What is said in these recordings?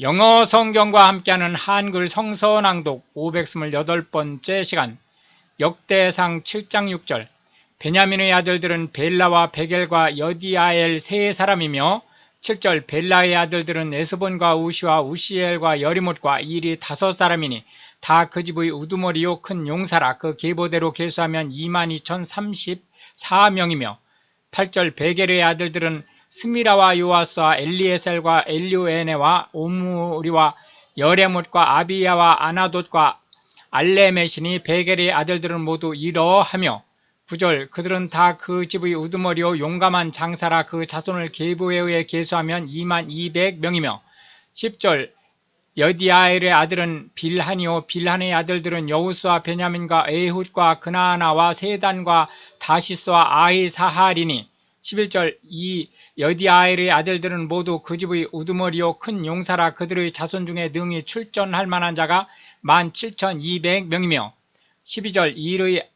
영어 성경과 함께하는 한글 성서 낭독 528번째 시간 역대상 7장 6절. 베냐민의 아들들은 벨라와 베겔과 여디아엘 세 사람이며 7절 벨라의 아들들은 에스본과 우시와 우시엘과 여리못과 일이 다섯 사람이니 다 그 집의 우두머리요 큰 용사라 그 계보대로 계수하면 22,034명이며 8절 베겔의 아들들은 스미라와 요아스와 엘리에셀과 엘류에네와 오므리와 여레못과 아비야와 아나돗과 알레메시니 베겔의 아들들은 모두 이러하며 9절 그들은 다 그 집의 우두머리요 용감한 장사라 그 자손을 계보에 의해 계수하면 2만 200명이며 10절 여디아엘의 아들은 빌한이요 빌한의 아들들은 여우스와 베냐민과 에훗과 그나아나와 세단과 다시스와 아히사할이니 11절 이 여디아엘의 아들들은 모두 그 집의 우두머리요 큰 용사라 그들의 자손 중에 능히 출전할 만한 자가 17,200명이며 12절 일의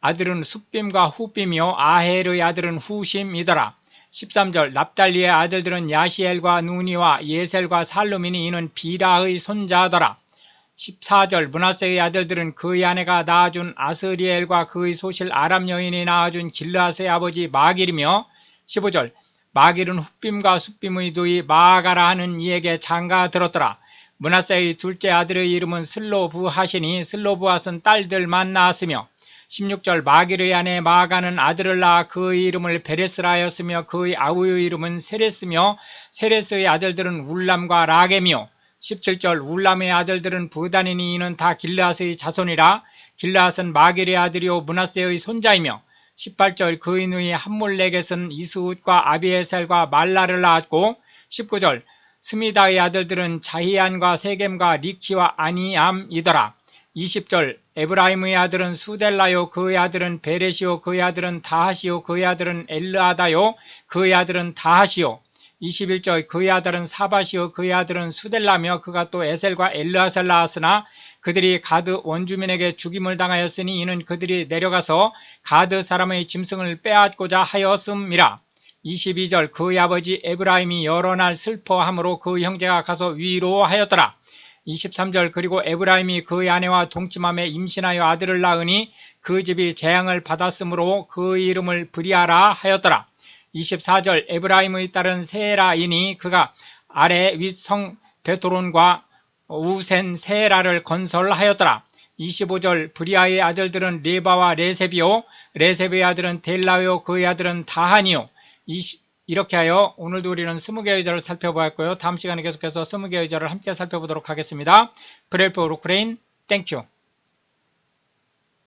아들은 숫빔과 후빔이요 아헬의 아들은 후심이더라. 13절 납달리의 아들들은 야시엘과 누니와 예셀과 살루미니 이는 비라의 손자더라 14절 문하세의 아들들은 그의 아내가 낳아준 아스리엘과 그의 소실 아람 여인이 낳아준 길르앗의 아버지 마길이며 15절 마길은 훗빔과 숫빔의 두이 마아가라 하는 이에게 장가 들었더라. 문하세의 둘째 아들의 이름은 슬로부하시니 슬로부하은 딸들만 낳았으며 16절 마길의 아내 마아가는 아들을 낳아 그의 이름을 베레스라 하였으며 그의 아우의 이름은 세레스며 세레스의 아들들은 울람과 라겜이요 17절 울람의 아들들은 부다니니 이는 다 길르앗의 자손이라. 길르앗은 마길의 아들이요 문하세의 손자이며. 18절 그의 누이 함몰렉에서는 이스웃과 아비에셀과 말라를 낳았고. 19절 스미다의 아들들은 자히안과 세겜과 리키와 아니암이더라. 20절 에브라임의 아들은 수델라요 그의 아들은 베레시오 그의 아들은 다하시오 그의 아들은 엘르아다요 그의 아들은 다하시오 21절 그의 아들은 사바시오 그의 아들은 수델라며 그가 또 에셀과 엘르아셀 낳았으나 그들이 가드 원주민에게 죽임을 당하였으니 이는 그들이 내려가서 가드 사람의 짐승을 빼앗고자 하였음이라. 22절 그의 아버지 에브라임이 여러 날 슬퍼함으로 그 형제가 가서 위로하였더라. 23절 그리고 에브라임이 그의 아내와 동침함에 임신하여 아들을 낳으니 그 집이 재앙을 받았으므로 그 이름을 브리아라 하였더라. 24절 에브라임의 딸은 세라이니 그가 아래 윗성 베토론과 우센 세라를 건설하였더라. 25절 브리아의 아들들은 레바와 레세비오 레세비의 아들은 델라요 그의 아들은 다하니요 이렇게 하여 오늘도 우리는 20개의 절을 살펴보았고요. 다음 시간에 계속해서 20개의 절을 함께 살펴보도록 하겠습니다. 그렐프 오르크레인 땡큐